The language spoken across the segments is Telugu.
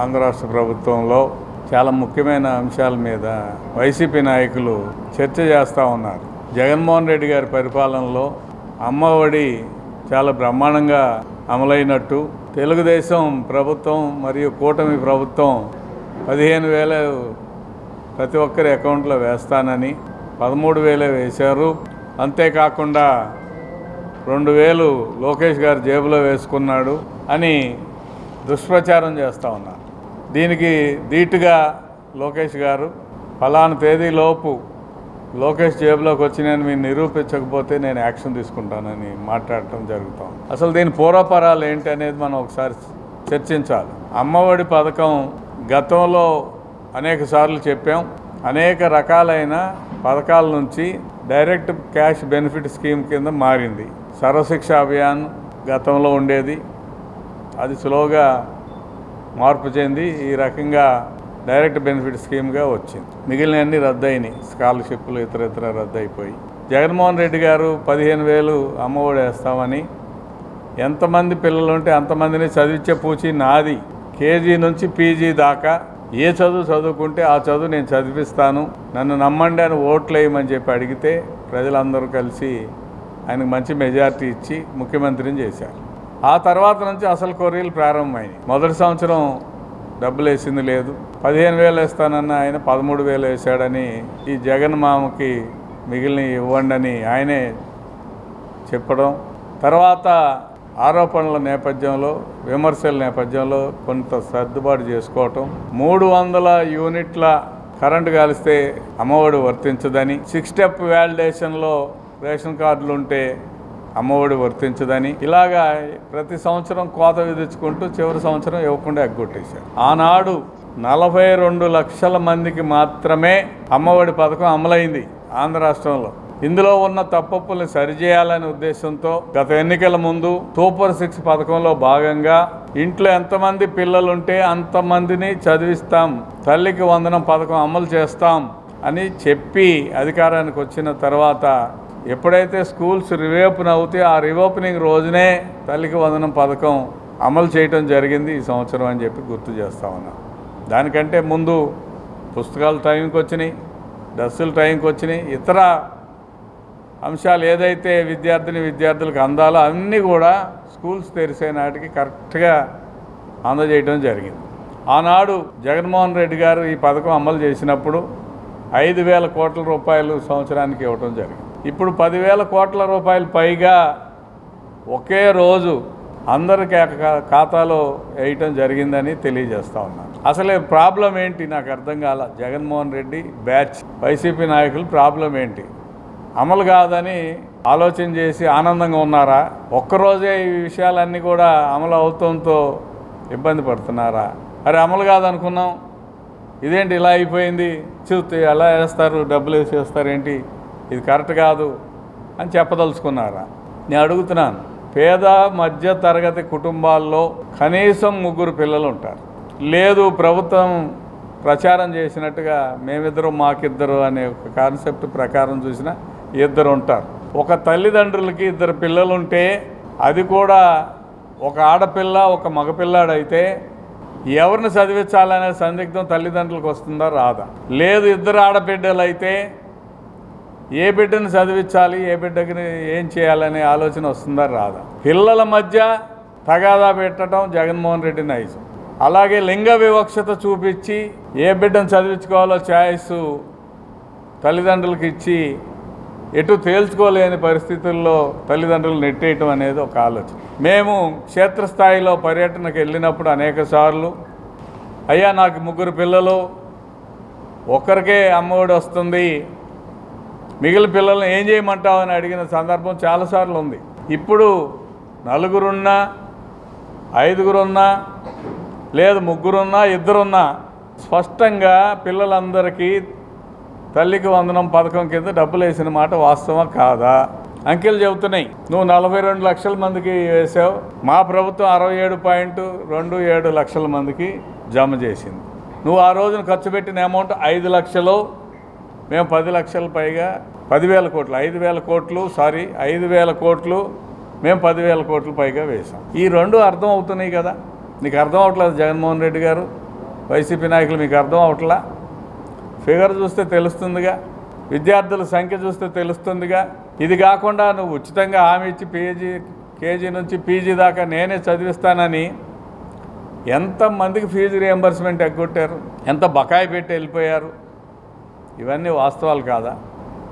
ఆంధ్ర రాష్ట్ర ప్రభుత్వంలో చాలా ముఖ్యమైన అంశాల మీద వైసీపీ నాయకులు చర్చ చేస్తూ ఉన్నారు. జగన్మోహన్ రెడ్డి గారి పరిపాలనలో అమ్మఒడి చాలా బ్రహ్మాండంగా అమలైనట్టు తెలుగుదేశం ప్రభుత్వం మరియు కూటమి ప్రభుత్వం పదిహేను వేల ప్రతి ఒక్కరి అకౌంట్లో వేస్తానని పదమూడు వేలే వేశారు. అంతేకాకుండా రెండు వేలు లోకేష్ గారు జేబులో వేసుకున్నాడు అని దుష్ప్రచారం చేస్తూ ఉన్నారు దీనికి ధీటుగా లోకేష్ గారు ఫలానా తేదీలోపు లోకేష్ జేబులోకి వచ్చి నేను మీరు నిరూపించకపోతే నేను యాక్షన్ తీసుకుంటానని మాట్లాడటం జరుగుతాం అసలు దీని పూర్వపరాలు ఏంటి అనేది మనం ఒకసారి చర్చించాలి. అమ్మఒడి పథకం గతంలో అనేక సార్లు చెప్పాం. అనేక రకాలైన పథకాల నుంచి డైరెక్ట్ క్యాష్ బెనిఫిట్ స్కీమ్ కింద మారింది. సర్వశిక్ష అభియాన్ గతంలో ఉండేది. అది స్లోగా మార్పు చెంది ఈ రకంగా డైరెక్ట్ బెనిఫిట్ స్కీమ్గా వచ్చింది. మిగిలినవన్నీ రద్దయినాయి. స్కాలర్షిప్లు ఇతర ఇతర రద్దయిపోయి. జగన్మోహన్ రెడ్డి గారు పదిహేను వేలు అమ్మఒడి వేస్తామని ఎంతమంది పిల్లలు ఉంటే అంతమందిని చదివించే పూచి నాది. కేజీ నుంచి పీజీ దాకా ఏ చదువు చదువుకుంటే ఆ చదువు నేను చదివిస్తాను. నన్ను నమ్మండి అని ఓట్లు వేయమని చెప్పి అడిగితే ప్రజలందరూ కలిసి ఆయనకు మంచి మెజారిటీ ఇచ్చి ముఖ్యమంత్రిని చేశారు. ఆ తర్వాత నుంచి అసలు కొర్రీలు ప్రారంభమైనాయి. మొదటి సంవత్సరం డబ్బులు వేసింది లేదు. పదిహేను వేలు వేస్తానన్న ఆయన పదమూడు వేలు వేసాడని ఈ జగన్ మామకి మిగిలిన ఇవ్వండి అని ఆయనే చెప్పడం తర్వాత ఆరోపణల నేపథ్యంలో విమర్శల నేపథ్యంలో కొంత సర్దుబాటు చేసుకోవటం మూడు వందల యూనిట్ల కరెంటు కాలిస్తే అమ్మఒడి వర్తించదని సిక్స్ స్టెప్ వ్యాలిడేషన్లో రేషన్ కార్డులు ఉంటే అమ్మఒడి వర్తించదని ఇలాగా ప్రతి సంవత్సరం కోత విధించుకుంటూ చివరి సంవత్సరం ఇవ్వకుండా ఎగ్గొట్టేశారు. ఆనాడు నలభై రెండు లక్షల మందికి మాత్రమే అమ్మఒడి పథకం అమలైంది ఆంధ్ర రాష్ట్రంలో. ఇందులో ఉన్న తప్పప్పుల్ని సరిచేయాలనే ఉద్దేశంతో గత ఎన్నికల ముందు సూపర్ సిక్స్ పథకంలో భాగంగా ఇంట్లో ఎంతమంది పిల్లలుంటే అంతమందిని చదివిస్తాం తల్లికి వందనం పథకం అమలు చేస్తాం అని చెప్పి అధికారానికి వచ్చిన తర్వాత ఎప్పుడైతే స్కూల్స్ రివేపన్ అవుతే ఆ రివోపెనింగ్ రోజునే తల్లికి వందనం పథకం అమలు చేయటం జరిగింది ఈ సంవత్సరం అని చెప్పి గుర్తు చేస్తా ఉన్నా. దానికంటే ముందు పుస్తకాలు టైంకి వచ్చినాయి డ్రెస్సులు టైంకి వచ్చినాయి ఇతర అంశాలు ఏదైతే విద్యార్థిని విద్యార్థులకు అందాలో అన్నీ కూడా స్కూల్స్ తెరిసే నాటికి కరెక్ట్గా అందజేయడం జరిగింది. ఆనాడు జగన్మోహన్ రెడ్డి గారు ఈ పథకం అమలు చేసినప్పుడు ఐదు వేల కోట్ల రూపాయలు సంవత్సరానికి ఇవ్వటం జరిగింది. ఇప్పుడు పదివేల కోట్ల రూపాయలు పైగా ఒకే రోజు అందరికీ ఖాతాలో వేయటం జరిగిందని తెలియజేస్తా ఉన్నాను. అసలే ప్రాబ్లం ఏంటి? నాకు అర్థం కాల జగన్మోహన్ రెడ్డి బ్యాచ్ వైసీపీ నాయకులు ప్రాబ్లం ఏంటి? అమలు కాదని ఆలోచన చేసి ఆనందంగా ఉన్నారా? ఒక్కరోజే ఈ విషయాలన్నీ కూడా అమలు అవుతంతో ఇబ్బంది పడుతున్నారా? అరే అమలు కాదనుకున్నాం. ఇదేంటి ఇలా అయిపోయింది? చూస్తే ఎలా వేస్తారు? డబ్బులు వేసేస్తారేంటి? ఇది కరెక్ట్ కాదు అని చెప్పదలుచుకున్నారా? నేను అడుగుతున్నాను. పేద మధ్య తరగతి కుటుంబాల్లో కనీసం ముగ్గురు పిల్లలు ఉంటారు. లేదు ప్రభుత్వం ప్రచారం చేసినట్టుగా మేమిద్దరు మాకిద్దరు అనే ఒక కాన్సెప్ట్ ప్రకారం చూసిన ఇద్దరు ఉంటారు. ఒక తల్లిదండ్రులకి ఇద్దరు పిల్లలు ఉంటే అది కూడా ఒక ఆడపిల్ల ఒక మగపిల్లాడైతే ఎవరిని చదివించాలనే సందిగ్ధం తల్లిదండ్రులకు వస్తుందా రాదా? లేదు ఇద్దరు ఆడబిడ్డలు అయితే ఏ బిడ్డను చదివించాలి ఏ బిడ్డకి ఏం చేయాలనే ఆలోచన వస్తుందా రాదా? పిల్లల మధ్య తగాదా పెట్టడం జగన్మోహన్ రెడ్డి నైజం. అలాగే లింగ వివక్షత చూపించి ఏ బిడ్డను చదివించుకోవాలో ఛాయిస్ తల్లిదండ్రులకు ఇచ్చి ఎటు తేల్చుకోలేని పరిస్థితుల్లో తల్లిదండ్రులు నెట్టేయటం అనేది ఒక ఆలోచన. మేము క్షేత్రస్థాయిలో పర్యటనకు వెళ్ళినప్పుడు అనేక సార్లు అయ్యా నాకు ముగ్గురు పిల్లలు ఒక్కరికే అమ్మఒడి వస్తుంది మిగిలిన పిల్లల్ని ఏం చేయమంటావు అని అడిగిన సందర్భం చాలాసార్లు ఉంది. ఇప్పుడు నలుగురున్నా ఐదుగురున్నా లేదు ముగ్గురున్నా ఇద్దరున్నా స్పష్టంగా పిల్లలందరికీ తల్లికి వందనం పథకం కింద డబ్బులు వేసిన మాట వాస్తవా కాదా? అంకెలు చెబుతున్నాయి. నువ్వు నలభై రెండు లక్షల మందికి వేసావు. మా ప్రభుత్వం అరవై ఏడు పాయింట్ రెండు ఏడు లక్షల మందికి జమ చేసింది. నువ్వు ఆ రోజున ఖర్చు పెట్టిన అమౌంట్ ఐదు లక్షలు మేము పది లక్షల పైగా పదివేల కోట్లు ఐదు వేల కోట్లు సారీ ఐదు వేల కోట్లు మేము పదివేల కోట్లు పైగా వేసాం ఈ రెండు అర్థం అవుతున్నాయి కదా? నీకు అర్థం అవట్లేదు జగన్మోహన్ రెడ్డి గారు? వైసీపీ నాయకులు మీకు అర్థం అవట్లా? ఫిగర్ చూస్తే తెలుస్తుందిగా. విద్యార్థుల సంఖ్య చూస్తే తెలుస్తుందిగా. ఇది కాకుండా నువ్వు ఉచితంగా హామీ ఇచ్చి పీజీ కేజీ నుంచి పీజీ దాకా నేనే చదివిస్తానని ఎంతమందికి ఫీజు రియంబర్స్మెంట్ ఎగ్గొట్టారు? ఎంత బకాయి పెట్టి వెళ్ళిపోయారు? ఇవన్నీ వాస్తవాలు కాదా?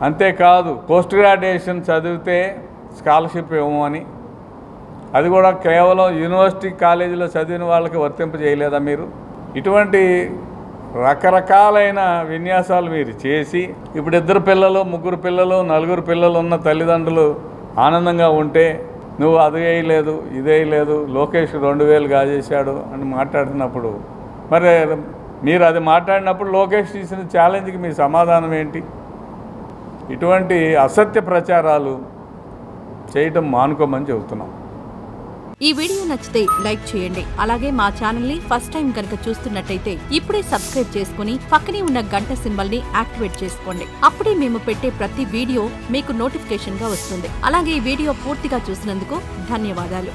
అంతేకాదు పోస్ట్ గ్రాడ్యుయేషన్ చదివితే స్కాలర్షిప్ ఇవ్వమని అది కూడా కేవలం యూనివర్సిటీ కాలేజీలో చదివిన వాళ్ళకి వర్తింప చేయలేదా మీరు? ఇటువంటి రకరకాలైన విన్యాసాలు మీరు చేసి ఇప్పుడు ఇద్దరు పిల్లలు ముగ్గురు పిల్లలు నలుగురు పిల్లలు ఉన్న తల్లిదండ్రులు ఆనందంగా ఉంటే నువ్వు అది వేయలేదు ఇది వేయలేదు లోకేష్ రెండు వేలు కాజేశాడు అని మాట్లాడుతున్నప్పుడు మరి మీరు అది మాట్లాడినప్పుడు లోకేష్ చేసిన ఛాలెంజ్కి మీ సమాధానం ఏంటి? ఇటువంటి అసత్య ప్రచారాలు చేయటం మానుకోమని చెబుతున్నాం. ఈ వీడియో నచ్చితే లైక్ చేయండి. అలాగే మా ఛానల్ని ఫస్ట్ టైం కనుక చూస్తున్నట్టయితే ఇప్పుడే సబ్స్క్రైబ్ చేసుకుని పక్కనే ఉన్న గంట సింబల్ని యాక్టివేట్ చేసుకోండి. అప్పుడే మేము పెట్టే ప్రతి వీడియో మీకు నోటిఫికేషన్గా వస్తుంది. అలాగే ఈ వీడియో పూర్తిగా చూసినందుకు ధన్యవాదాలు.